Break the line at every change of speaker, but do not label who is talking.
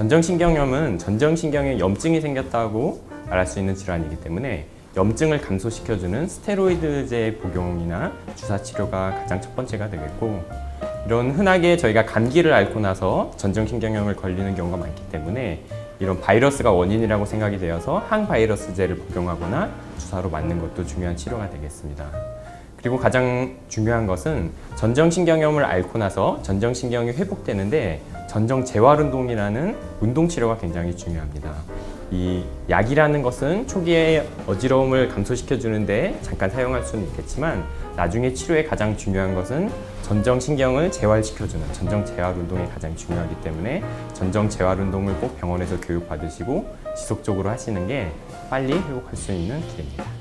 전정신경염은 전정신경에 염증이 생겼다고 말할 수 있는 질환이기 때문에 염증을 감소시켜주는 스테로이드제 복용이나 주사 치료가 가장 첫 번째가 되겠고 이런 흔하게 저희가 감기를 앓고 나서 전정신경염을 걸리는 경우가 많기 때문에 이런 바이러스가 원인이라고 생각이 되어서 항바이러스제를 복용하거나 주사로 맞는 것도 중요한 치료가 되겠습니다. 그리고 가장 중요한 것은 전정신경염을 앓고 나서 전정신경이 회복되는데 전정 재활 운동이라는 운동 치료가 굉장히 중요합니다. 이 약이라는 것은 초기에 어지러움을 감소시켜 주는데 잠깐 사용할 수는 있겠지만 나중에 치료에 가장 중요한 것은 전정신경을 재활시켜 주는 전정 재활 운동이 가장 중요하기 때문에 전정 재활 운동을 꼭 병원에서 교육 받으시고 지속적으로 하시는 게 빨리 회복할 수 있는 길입니다.